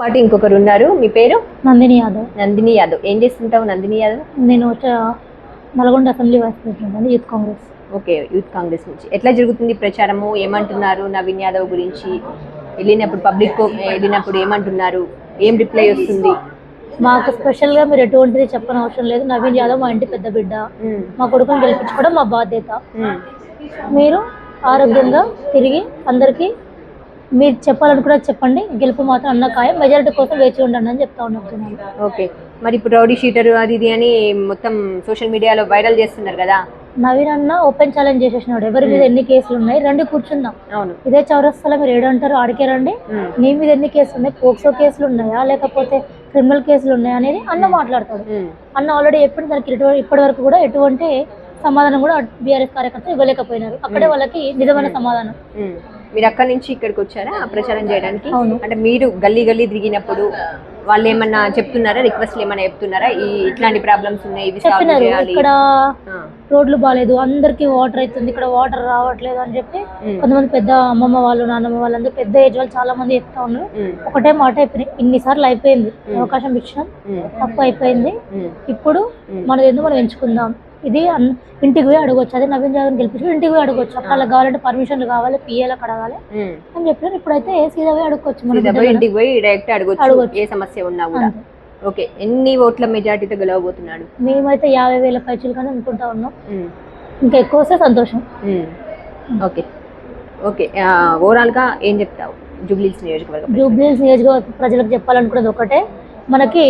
పాటు ఇంకొకరు ఉన్నారు. మీ పేరు? నందిని యాదవ్. నందిని యాదవ్. ఏం చేస్తుంటావు నందిని యాదవ్? నేను నల్గొండ అసెంబ్లీ వైస్ ప్రెసిడెంట్ అండి youth Congress. Okay youth Congress నుంచి. ఎట్లా జరుగుతుంది ప్రచారము? ఏమంటున్నారు నవీన్ యాదవ్ గురించి? వెళ్ళినప్పుడు పబ్లిక్ వెళ్ళినప్పుడు ఏమంటున్నారు? ఏం రిప్లై వస్తుంది? మాకు స్పెషల్గా మీరు ఎటువంటిది చెప్పని అవసరం లేదు. నవీన్ యాదవ్ మా ఇంటి పెద్ద బిడ్డ. మా కొడుకుని గెలిపించుకోవడం మా బాధ్యత. మీరు ఆరోగ్యంగా తిరిగి అందరికీ మీరు చెప్పాలనుకున్నా చెప్పండి. గెలుపు మాత్రం అన్న ఖాయం. మెజారిటీ కోసం వేచి ఉండండి అని చెప్తా ఉన్నాం జనాలు. ఓకే. మరి ఇప్పుడు రౌడీ షీటర్ అది ఇది అని మొత్తం సోషల్ మీడియాలో వైరల్ చేస్తున్నారు కదా. నవీన్ అన్న ఓపెన్ ఛాలెంజ్ చేసేసినాడు. ఎవరి మీద ఎన్ని కేసులు ఉన్నాయి? రండి కూర్చుందాం. అవును. ఇదే చౌరస్తాలో మీరు ఏడంటారు ఆడికే రండి. నీ మీద ఎన్ని కేసులు ఉన్నాయి? పోక్సో కేసులు ఉన్నాయా? లేకపోతే క్రిమినల్ కేసులు ఉన్నాయా అనేది అన్న మాట్లాడతాడు. అన్న ఆల్రెడీ ఎప్పుడు దానికి ఇప్పటి వరకు కూడా ఎటువంటి సమాధానం కూడా బీఆర్ఎస్ కార్యకర్తలు ఇవ్వలేకపోయినారు. అక్కడే వాళ్ళకి నిజమైన సమాధానం. మీరు అక్కడి నుంచి ఇక్కడికి వచ్చారా? ఆ ప్రచారం చేయడానికి. అంటే మీరు గల్లీ గల్లీ తిరిగినప్పుడు వాళ్ళు ఏమన్నా చెప్తున్నారా? రిక్వెస్ట్లు ఏమన్నా చెప్తున్నారా? ఈ ఇట్లాంటి ప్రాబ్లమ్స్ ఉన్నాయి ఇవి సాల్వ్ చెప్పినారు. చేయాలి. ఇక్కడ రోడ్లు బాగాలేదు అందరికి వాటర్ అవుతుంది. ఇక్కడ వాటర్ రావట్లేదు అని చెప్పి కొంతమంది పెద్ద అమ్మమ్మ వాళ్ళు నాన్నమ్మ వాళ్ళందరూ పెద్ద ఏజ్ వాళ్ళు చాలా మంది చెప్తా ఉన్నారు. ఒకటే మాట అయిపోయినాయి. ఇన్నిసార్లు అయిపోయింది. అవకాశం ఇచ్చినాం. తప్పు అయిపోయింది. ఇప్పుడు. మనది ఎందుకు మనం ఎంచుకుందాం? ఇది ఇంటికి పోయి అడగొచ్చు. అదే నవీన్ జాగన్ గెలిపించి ఇంటికి పోయి అడగొచ్చు. అక్కడ వాళ్ళకి కావాలంటే పర్మిషన్లు కావాలి పిఏలకు అడగాలి. అని చెప్పినారు. ఇప్పుడైతే సీదా పోయి మన కదా. ఇంటికి పోయి డైరెక్ట్ అడగొచ్చు. అడగొచ్చు. ఏ సమస్య ఉన్నా కూడా. ఓకే. ఎన్ని ఓట్ల మెజార్టీతో గెలవబోతున్నాడు? మేమైతే యాభై వేల పైచులు కానీ అనుకుంటా ఉన్నాం. ఇంకా ఎక్కువ వస్తే సంతోషం. ఓకే. ఓకే. ఓవరాల్గా ఏం చెప్తావు? జూబ్లీస్ నియోజకవర్గం జూబ్లీస్ నియోజకవర్గ ప్రజలకు చెప్పాలనుకున్నది ఒకటే. మనకి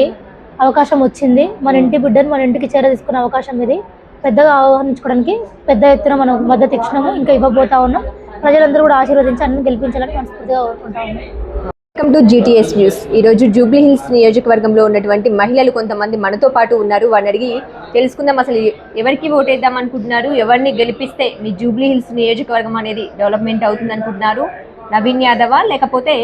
అవకాశం వచ్చింది. మన ఇంటి బిడ్డను మన ఇంటికి చేర తీసుకునే అవకాశం ఇది. పెద్దగా ఆహ్వానించుకోవడానికి పెద్ద ఎత్తున మనం మద్దతు ఇచ్చినాము ఇంకా ఇవ్వబోతా ఉన్నాం. ప్రజలందరూ కూడా ఆశీర్వదించి అన్ని గెలిపించాలని మనస్ఫూర్తిగా కోరుకుంటా ఉన్నాం. వెల్కమ్ టు జీటీఎస్ న్యూస్ ఈరోజు జూబ్లీ హిల్స్ నియోజకవర్గంలో ఉన్నటువంటి మహిళలు కొంతమంది మనతో పాటు ఉన్నారు. వారిని అడిగి తెలుసుకుందాం అసలు ఎవరికి ఓటేద్దాం అనుకుంటున్నారు? ఎవరిని గెలిపిస్తే మీ జూబ్లీ హిల్స్ నియోజకవర్గం అనేది డెవలప్మెంట్ అవుతుంది అనుకుంటున్నారు? నవీన్ యాదవా? లేకపోతే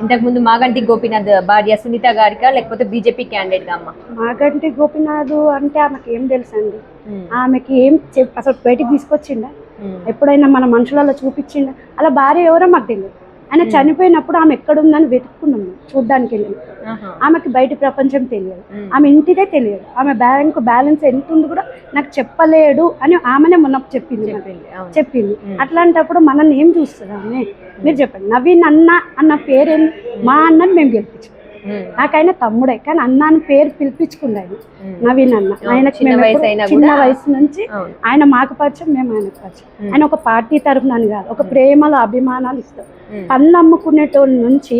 ఇంతకుముందు మాగంటి గోపీనాథ్ భార్య సునీత గారికా లేకపోతే బీజేపీ క్యాండిడేట్గా అమ్మ? మాగంటి గోపినాథ్ అంటే ఆమెకి ఏం తెలుసు అండి ఆమెకి ఏం అసలు బయటికి తీసుకొచ్చిండా? ఎప్పుడైనా మన మనుషులలో చూపించిండా? అలా భార్య ఎవరో మాకు తెలియదు ఆయన చనిపోయినప్పుడు ఆమె ఎక్కడుందని వెతుక్కున్నాం చూడ్డానికి వెళ్ళి. ఆమెకి బయట ప్రపంచం తెలియదు. ఆమె ఇంటిదే తెలియదు. ఆమె బ్యాంక్ బ్యాలెన్స్ ఎంత ఉంది కూడా నాకు చెప్పలేడు అని ఆమెనే మొన్న చెప్పింది. చెప్పింది అట్లాంటప్పుడు మనల్ని ఏం చూస్తుంది ఆమె? మీరు చెప్పండి. నవీన్ అన్న అన్న పేరేంది మా అన్నని మేము గెలిపించాం. నాకైనా తమ్ముడే కానీ అన్న అని పేరు పిలిపించుకున్నాడు నవీన్ అన్న. ఆయనకి చిన్న వయసు నుంచి. ఆయన మాకు పరిచయం మేము ఆయనకు పరిచయం. ఆయన ఒక పార్టీ తరఫున అని కాదు ఒక ప్రేమలు అభిమానాలు ఇస్తాం పళ్ళు అమ్ముకునేటోళ్ళ నుంచి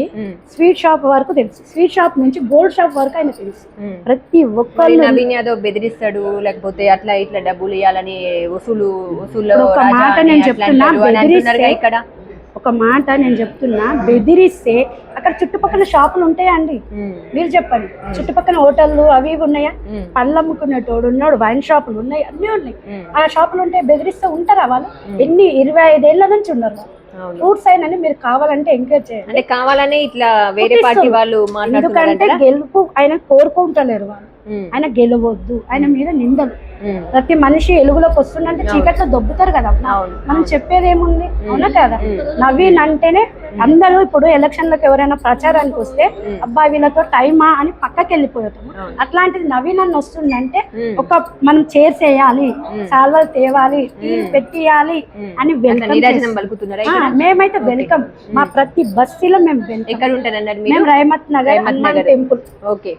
స్వీట్ షాప్ వరకు తెలుసు. స్వీట్ షాప్ నుంచి గోల్డ్ షాప్ వరకు ఆయన తెలుసు. ప్రతి ఒక్కళ్ళు నవీన్ యాదవ్ బెదిరిస్తాడు లేకపోతే అట్లా ఇట్లా డబ్బులు ఇవ్వాలని వసూలు వసూలు ఒక మాట నేను చెప్తున్నా, ఇక్కడ? ఒక మాట నేను చెప్తున్నా బెదిరిస్తే అక్కడ చుట్టుపక్కల షాపులు ఉంటాయా అండి మీరు చెప్పండి. చుట్టుపక్కల హోటళ్ళు అవి ఇవి ఉన్నాయా. పళ్ళు అమ్ముకునేటోడు ఉన్నాడు వైన్ షాపులు ఉన్నాయి అన్నీ ఉన్నాయి. ఆ షాపులు ఉంటే బెదిరిస్తే ఉంటారా వాళ్ళు? ఎన్ని ఇరవై ఐదేళ్ళ నుంచి ఉన్నారు. ఫ్రూట్స్ అయినని మీరు కావాలంటే ఎంకరేజ్ చేయండి. అంటే కావాలనే ఇట్లా వేరే. పార్టీ వాళ్ళు ఎందుకంటే గెలుపు ఆయన కోరుకుంటలేరు వాళ్ళు. ఆయన గెలవద్దు. ఆయన మీద నిందలు. ప్రతి మనిషి ఎలుగులోకి వస్తుందంటే చీకట్లో దొబ్బుతారు కదా. మనం చెప్పేది ఏముంది అవునా కదా? నవీన్ అంటేనే అందరూ ఇప్పుడు ఎలక్షన్లకు ఎవరైనా ప్రచారానికి వస్తే అబ్బా వీళ్ళతో టైమా అని పక్కకి వెళ్ళిపోతాము. అట్లాంటిది నవీన్ అన్న వస్తుందంటే. ఒక మనం చేసేయాలి సాల్వలు తేవాలి పెట్టియాలి అని వెల్కమ్? మేమైతే వెల్కమ్. మా ప్రతి బస్సీలో మేము ఎక్కడ ఉంటారన్నారు మేము రైమత్ నగర్ హనుమాన్. టెంపుల్. ఓకే.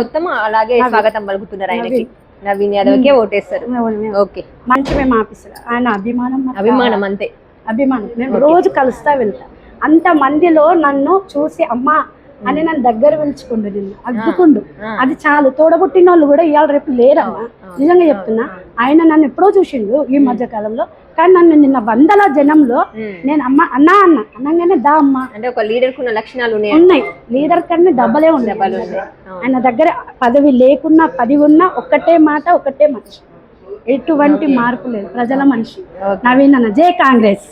మొత్తం అలాగే స్వాగతం పలుకుతున్నారు ఆయనకి. నవీన్. యాదవ్కే ఓటేస్తారు. ఓకే. మంచి మేము ఆఫీసర్. ఆయన అభిమానం అభిమానం అంతే. అభిమానం. మేము రోజు కలుస్తా వెళ్తా. అంత మందిలో నన్ను చూసి అమ్మా అని నన్ను దగ్గర పిలుచుకుండు నిన్ను. అద్దుకుండు. అది చాలు. తోడబుట్టిన వాళ్ళు కూడా ఇవాళ రేపు లేరమ్మా. నిజంగా చెప్తున్నా. ఆయన నన్ను ఎప్పుడో చూసిండు ఈ మధ్య కాలంలో. కానీ నన్ను నిన్న వందల జనంలో. నేను అమ్మ అన్నా అన్న అనగానే దా అమ్మా. అంటే ఒక లీడర్ కున్న లక్షణాలు ఉన్నాయి? లీడర్ కన్నా డబ్బలే ఉన్నాయి ఆయన దగ్గర పదవి లేకున్నా పది ఉన్నా ఒక్కటే మాట ఒక్కటే మనిషి ఎటువంటి మార్పు లేదు. ప్రజల మనిషి. నవీన్ అన్న. జై కాంగ్రెస్.